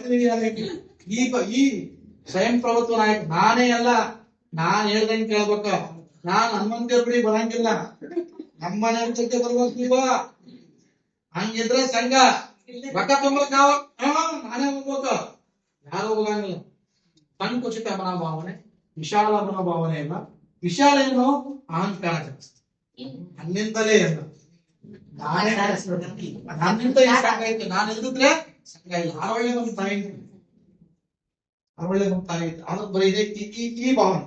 ಪ್ರತಿನಿಧಿಯಾಗಿ ಈ ಬ- ಈ ಸ್ವಯಂ ಪ್ರಭುತ್ವ ನಾಯಕ ನಾನೇ ಅಲ್ಲ ನಾನ್ ಹೇಳ್ದಂಗೆ ಕೇಳ್ಬೇಕ ನಾನ್ ಹನುಮಂತ ಬಿಡಿ ಬರಂಗಿಲ್ಲ ನಮ್ಮನೆ ಜೊತೆ ಬರ್ಬೇಕು ನೀವು ಹಂಗಿದ್ರೆ ಸಂಘ ರೊಕ್ಕ ತುಂಬಕ್ ನಾವು ಹಾ, ನಾನೇ ಹೋಗ್ಬೇಕು ಯಾರು ಹೋಗಂಗಿಲ್ಲ ಸಂಕುಚಿತ ಮನೋಭಾವನೆ ವಿಶಾಲ ಮನೋಭಾವನೆ ಇಲ್ಲ ವಿಶಾಲ ಏನು ಅಹಂಕಾರ ಜಾಸ್ತಿ ನನ್ನಿಂದಲೇ ಇಲ್ಲ ನಾನೇ ನನ್ನಿಂದ ಈ ಸಂಘ ಐತೆ ನಾನು ಇಲ್ದಿದ್ರೆ ಇಲ್ಲ ಒಳ್ಳೆ ನಮ್ಮ ತಾಯಿ ಒಳ್ಳೆ ನಮ್ಮ ತಾಯಿ ಐತೆ ಅದು ಬರೀ ಇದೆ ಈ- ಈ ಈ ಭಾವನೆ.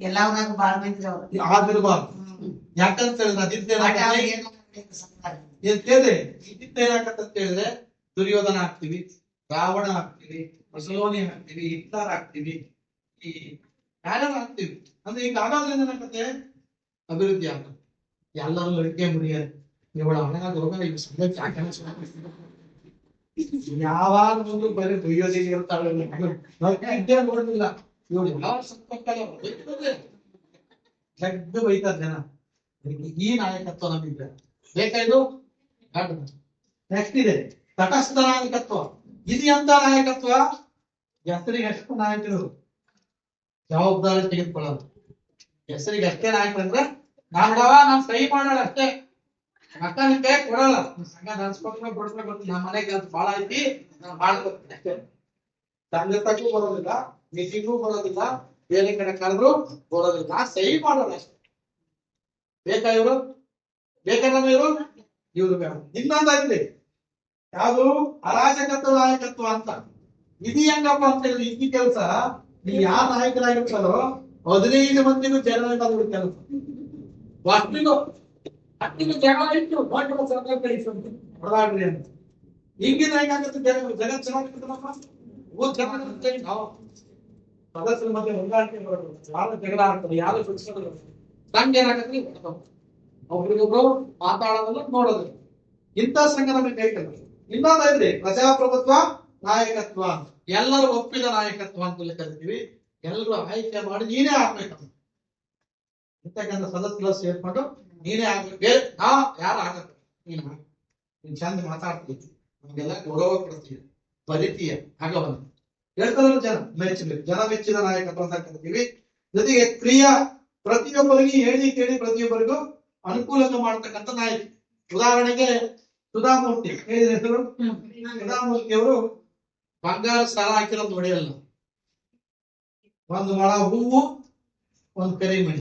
ಎಲ್ಲಾವ್ರಾಗ ಬಾಳ ಮಂದಿ ಅವ್ರು. ಆಗಿರ್ಬಾರ್ದು ಯಾಕಂತ ಹೇಳಿದ್ರೆ ಅಂತ ದುರ್ಯೋಧನ ಆಗ್ತೀವಿ ರಾವಣ ಆಗ್ತೀವಿ ಮಸಲೋನಿ ಆಗ್ತೀವಿ ಹಿಟ್ಲರ್ ಆಗ್ತೀವಿ ಈ ಯಾರ್ಯಾರು ಆಗ್ತೀವಿ. ಅಂದ್ರೆ ಈಗ ಆಗೋದ್ರಿಂದ ಏನಾಗತ್ತೆ ಅಭಿವೃದ್ಧಿ ಆಗುತ್ತೆ ಎಲ್ಲರೂ ಲಡಿಕೆ ಮುಡಿಯ ಇವಳ ಹಣ ರೋಗ ಇವ್ ಯಾಕೆ ಯಾವಾಗ ಒಂದು ಬರೀ ಬೈಯೋದಿಗೆ ಇರ್ತಾಳೆ ಇದ್ದೇ ನೋಡಿಲ್ಲ ಇವಳು ಯಾವ ಸಂಪರ್ಕಲ್ಲ ಬೈತಾರೆ ಬೈತಾರ ಜನ. ಈ ನಾಯಕತ್ವ ನಮಗೆ ಬೇಕಾಯ್ತು ನೆಕ್ಸ್ಟ್ ಇದೆ. ತಟಸ್ಥ ನಾಯಕತ್ವ. ಇದು ಎಂತ ನಾಯಕತ್ವ? ಹೆಸರಿಗೆ ಅಷ್ಟು ನಾಯಕರು. ಜವಾಬ್ದಾರಿ ತೆಗೆದುಕೊಳ್ಳೋದು. ಹೆಸರಿಗೆ ಅಷ್ಟೇ ನಾಯಕರು ಅಂದ್ರೆ ನಾಡವ ನಾನ್ ಸಹಿ ಮಾಡೋಣ ಅಷ್ಟೇ. ಅಕ್ಕ ನಿಮ್ ಕೈ ಕೊಡಲ್ಲ. ಸಂಘ ಬಿಡ್ಸ್ರೆ ಗೊತ್ತಿಲ್ಲ ನಮ್ಮ ಮನೆ ಕೆಲಸ ಬಾಳ ಐತಿ ನಾನು ಮಾಡ್ಕೊತೀನಿ ಅಷ್ಟೇ. ಸಂಘಕ್ಕೂ ಬರೋದಿಲ್ಲ ಮೀಟಿಂಗೂ ಬರೋದಿಲ್ಲ, ಬೇರೆ ಕಡೆ ಕರೆದ್ರು ಬರೋದಿಲ್ಲ. ನಾ ಸಹಿ ಮಾಡೋಣ ಅಷ್ಟೇ. ಬೇಕಾ ಇವರು ಬೇಕಾ ನಮ್ಮ ಇವರು ಇವ್ರು ಬೇಡ ಇನ್ನೊಂದಾಗ್ಲಿ ಯಾವುದು ಅರಾಜಕತ್ವ, ನಾಯಕತ್ವ ಅಂತ. ಇದು ಹೆಂಗಪ್ಪ ಅಂತ ಹೇಳಿ ಈ ಕೆಲಸ ನೀವು ಯಾರ ನಾಯಕರಾಗಿರ್ತಾರೋ, ಹದಿನೈದು ಮಂದಿಗೂ ಜನ ಕೆಲಸ ಅಷ್ಟಿಗೂ ಇಟ್ಟು ದೊಡ್ಡ ಸರ್ಕಾರ ಕಳಿಸುವಂತೆ ಹೊಡೆದಾಡ್ರಿ ಅಂತ. ಹಿಂಗಿದ್ರೆ ಹೆಂಗಾಗುತ್ತೆ ಜನ ಜಗತ್ ಚೆನ್ನಾಗಿರ್ತದಪ್ಪ ಓದ್ ಚೆನ್ನಾಗಿರುತ್ತೆ ನಾವು ಸದಸ್ಯರ ಮಧ್ಯೆ ಹೊಂದಾಣಿಕೆ ಬರೋದು ಯಾರು ಜಗಳ ಆಗ್ತದೆ ಯಾರು ಸುಡಿಸೋದಿಲ್ಲ ಸಂಘ ಏನಾಗತ್ತೆ? ಒಬ್ರಿಗೊಬ್ರು ಮಾತಾಡೋದಿಲ್ಲ ನೋಡೋದು. ಇಂಥ ಸಂಘ ನಮಗೆ ಬೇಕಲ್ಲ ಇನ್ನೊಂದು ಪ್ರಜಾಪ್ರಭುತ್ವ, ನಾಯಕತ್ವ. ಎಲ್ಲರೂ ಒಪ್ಪಿದ ನಾಯಕತ್ವ ಅಂತ ಕರಿತೀವಿ. ಎಲ್ಲರೂ ಆಯ್ಕೆ ಮಾಡಿ ನೀನೇ ಆಗ್ಬೇಕು ಇಂತಕ್ಕಂಥ ಸದಸ್ಯರು ಸೇರ್ಕೊಂಡು ನೀನೇ ಬೇರೆ ನಾ ಯಾರು ಆಗಲ್ಲ. ನೀನು. ನೀನ್ ಚಂದ ಮಾತಾಡ್ತೀವಿ ನಮ್ಗೆಲ್ಲ ಗೌರವ ಕೊಡ್ತೀವಿ ಬರಿತೀಯ. ಆಗವನ್ನ ಹೇಳ್ತಾರಲ್ಲ ಜನ. ಮೆಚ್ಚಬೇಕು ಜನ ಮೆಚ್ಚಿದ ನಾಯಕತ್ವ ಅಂತ ಕರಿತೀವಿ ಜೊತೆಗೆ ಕ್ರಿಯಾ ಪ್ರತಿಯೊಬ್ಬರಿಗೆ ಹೇಳಿ ಕೇಳಿ ಪ್ರತಿಯೊಬ್ಬರಿಗೂ ಅನುಕೂಲಕ ಮಾಡ್ತಕ್ಕಂಥ ನಾಯಕ. ಉದಾಹರಣೆಗೆ ಸುಧಾಮೂರ್ತಿ. ಹೇಳಿದ ಹೆಸರು? ಸುಧಾಮೂರ್ತಿ ಅವರು ಬಂಗಾರ ಸಾಲ ಹಾಕಿರೋದು ಹೊಡೆಯಲ್ಲ ಒಂದು ಮೊಳ ಹೂವು ಒಂದು ಕರಿಮಣಿ